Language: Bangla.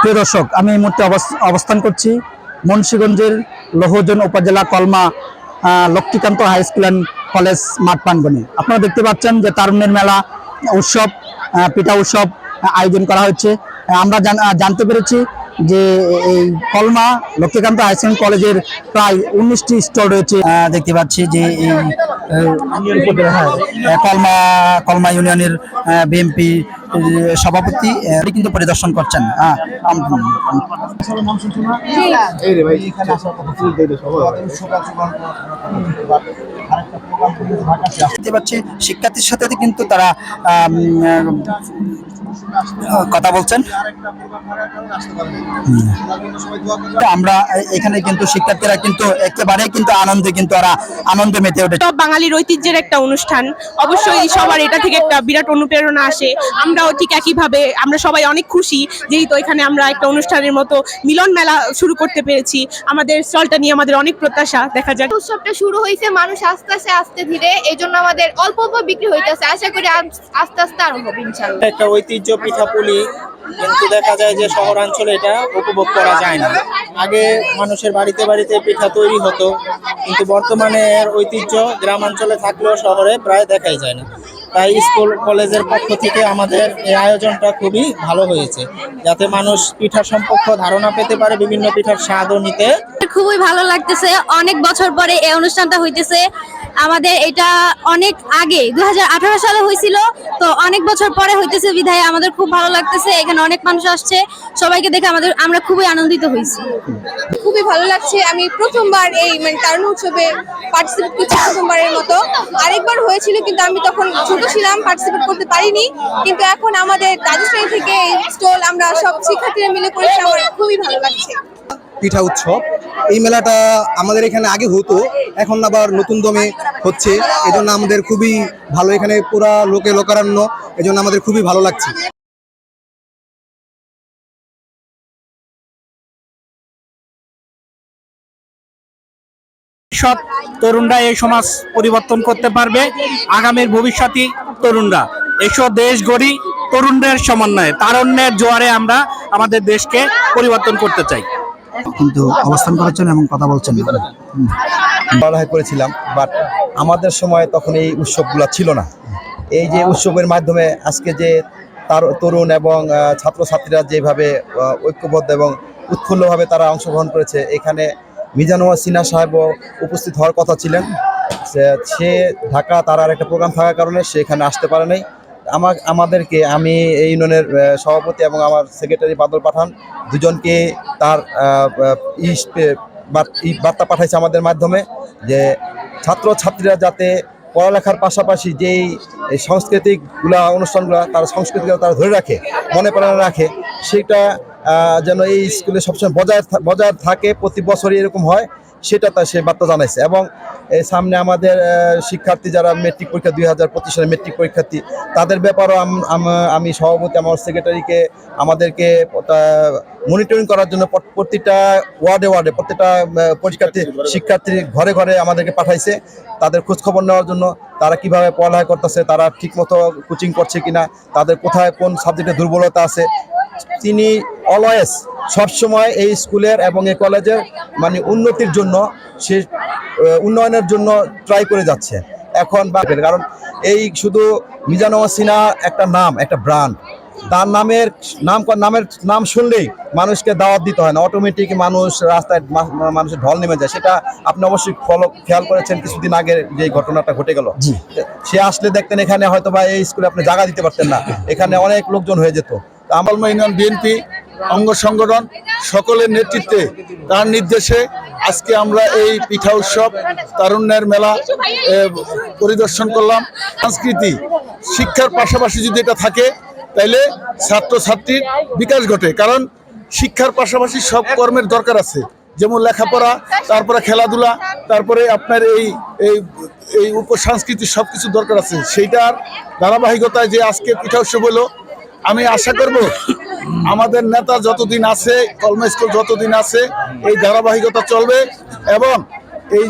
প্রিয় দর্শক, আমি এই মুহূর্তে অবস- অবস্থান করছি মুন্সীগঞ্জের Lohajang upazila Kalma Lakshmikanta high school and college মাঠ প্রাঙ্গণে। আপনারা দেখতে পাচ্ছেন যে তারুণ্যের মেলা উৎসব পিঠা উৎসব আয়োজন করা হচ্ছে। আমরা জানতে পেরেছি যে এই কলমা, লক্ষ্মীকান্ত হাই স্কুল কলেজের প্রায় উনিশটি স্টল রয়েছে। দেখতে পাচ্ছি যে এই হ্যাঁ, কলমা কলমা ইউনিয়নের বিএমপি সভাপতি কিন্তু পরিদর্শন করছেন। দেখতে পাচ্ছি শিক্ষার্থীর সাথে কিন্তু তারা কথা বলছেন? আমরা এখানে কিন্তু শিক্ষার্থীরা কিন্তু একেবারে কিন্তু আনন্দে কিন্তু ওরা আনন্দে মেতে উঠেছে সব বাঙালির ঐতিহ্যের একটা অনুষ্ঠান। অবশ্যই সবার এটা থেকে একটা বিরাট অনুপ্রেরণা আসে। আমরাও ঠিক একইভাবে আমরা সবাই অনেক খুশি যেহেতু এখানে আমরা একটা অনুষ্ঠানের মতো মিলন মেলা শুরু করতে পেরেছি। আমাদের স্টলটা নিয়ে আমাদের অনেক প্রত্যাশা দেখা যাক। উৎসবটা শুরু হয়েছে মানুষ আস্তে আস্তে আস্তে ধীরে। এই জন্য আমাদের অল্প অল্প বিক্রি হইতেছে। আশা করি আস্তে আস্তে আরও হবে ইনশাল্লাহ একটা ঐতিহ্য পিঠাপুলি, কিন্তু দেখা যায় যে শহরাঞ্চলে এটা উপভোগ করা যায় না। আগে মানুষের বাড়িতে বাড়িতে পিঠা তৈরি হতো, কিন্তু বর্তমানে এর ঐতিহ্য গ্রামাঞ্চলে থাকলেও শহরে প্রায় দেখাই যায় না। তাই স্কুল, কলেজের পক্ষ থেকে আমাদের এই আয়োজনটা খুবই ভালো হয়েছে, যাতে মানুষ পিঠা সম্পর্ক ধারণা পেতে পারে, বিভিন্ন পিঠার স্বাদও নিতে খুবই ভালো লাগতেছে। অনেক বছর পরে এই অনুষ্ঠানটা হইতেছে। আমাদের এটা অনেক আগে দু হাজার আঠারো সালে হয়েছিল, তো অনেক বছর পরে হইতেছে বিধায় আমাদের খুব ভালো লাগতেছে, এখানে অনেক মানুষ আসছে, সবাইকে দেখে আমাদের, আমরা খুবই আনন্দিত হয়েছি। খুবই ভালো লাগছে, আমি প্রথমবার এই মানে তারুণ উৎসবে পার্টিসিপেট করছি প্রথমবারের মতো। আরেকবার হয়েছিল কিন্তু আমি তখন ছোট ছিলাম পার্টিসিপেট করতে পারিনি, কিন্তু এখন আমাদের রাজস্থানী থেকে এই স্টল আমরা সব শিক্ষার্থীরা মিলে করেছি, আমার খুবই ভালো লাগছে। পিঠা উৎসব। এই মেলাটা আমাদের এখানে আগে হতো, এখন আবার নতুন দমে হচ্ছে। এজন্য আমাদের খুবই ভালো, এখানে পুরা লোকে লোকারণ্য, এজন্য আমাদের খুবই ভালো লাগছে। সব তরুণরা এই সমাজ পরিবর্তন করতে পারবে, আগামীর ভবিষ্যৎই তরুণরা। এসব দেশ গড়ি তরুণদের সমন্বয়ে, তারুণ্যের জোয়ারে আমরা আমাদের দেশকে পরিবর্তন করতে চাই। কিন্তু অবস্থান করেছেন এবং কথা বলছেন। পড়ালেখা করেছিলাম বাট আমাদের সময় তখন এই উৎসবগুলো ছিল না। এই যে উৎসবের মাধ্যমে আজকে যে তার, তরুণ এবং ছাত্রছাত্রীরা যেভাবে ঐক্যবদ্ধ এবং উৎফুল্লভাবে তারা অংশগ্রহণ করেছে, এখানে মিজানুয়া সিনহা সাহেবও উপস্থিত হওয়ার কথা ছিলেন। সে- সে ঢাকা, তার একটা প্রোগ্রাম থাকার কারণে সে এখানে আসতে পারে নাই। আমার, আমাদেরকে আমি এই ইউনিয়নের সভাপতি এবং আমার সেক্রেটারি বাদল পাঠান, দুজনকে তার বার্তা পাঠাইছে আমাদের মাধ্যমে যে ছাত্র ছাত্রীরা যাতে পড়ালেখার পাশাপাশি যেই সাংস্কৃতিকগুলা অনুষ্ঠানগুলা তার সংস্কৃতিগুলো তারা ধরে রাখে, মনে প্রাণে রাখে, সেটা যেন এই স্কুলে সবসময় বজায় বজায় থাকে, প্রতি বছরই এরকম হয়। সেটা তার সে বার্তা জানাইছে। এবং সামনে আমাদের শিক্ষার্থী যারা মেট্রিক পরীক্ষা, দুই হাজার পঁচিশ সালে মেট্রিক পরীক্ষার্থী, তাদের ব্যাপারেও আমি সভাপতি, আমার সেক্রেটারিকে আমাদেরকে মনিটরিং করার জন্য প্রতিটা ওয়ার্ডে ওয়ার্ডে প্রত্যেকটা পরীক্ষার্থী, শিক্ষার্থী ঘরে ঘরে আমাদেরকে পাঠাইছে। তাদের খোঁজখবর নেওয়ার জন্য তারা কীভাবে পড়ালেখা করতেছে, তারা ঠিকমতো কোচিং করছে কিনা, তাদের কোথায় কোন সাবজেক্টে দুর্বলতা আছে তিনি অলওয়েজ সবসময় এই স্কুলের এবং এই কলেজের মানে উন্নতির জন্য সে উন্নয়নের জন্য ট্রাই করে যাচ্ছে। এখন বা- কারণ এই শুধু মিজানুয়া সিনহা একটা নাম একটা ব্র্যান্ড তার নামের নাম নামের নাম শুনলেই মানুষকে দাওয়াত দিতে হয় না। অটোমেটিক মানুষ রাস্তায় মানুষের ঢল নেমে যায়। সেটা আপনি অবশ্যই ফলো খেয়াল করেছেন কিছুদিন আগে যে ঘটনাটা ঘটে গেল। সে আসলে দেখতেন এখানে হয়তো বা এই স্কুলে আপনি জায়গা দিতে পারতেন না। এখানে অনেক লোকজন হয়ে যেত। আমলমা ইউনিয়ন বিএনপি অঙ্গ সংগঠন সকলের নেতৃত্বে তার নির্দেশে আজকে আমরা এই পিঠা উৎসব, তারুণ্যের মেলা পরিদর্শন করলাম। সংস্কৃতি শিক্ষার পাশাপাশি যদি এটা থাকে, তাইলে ছাত্রছাত্রীর বিকাশ ঘটে। কারণ শিক্ষার পাশাপাশি সব কর্মের দরকার আছে। যেমন লেখাপড়া, তারপরে খেলাধুলা, তারপরে আপনার এই এই এই উপসংস্কৃতির সব কিছু দরকার আছে। সেইটার ধারাবাহিকতায় যে আজকে পিঠা উৎসব হলো আমি আশা করব আমাদের নেতা যতদিন আছে, কলমা যতদিন আছে, এই ধারাবাহিকতা চলবে এবং এই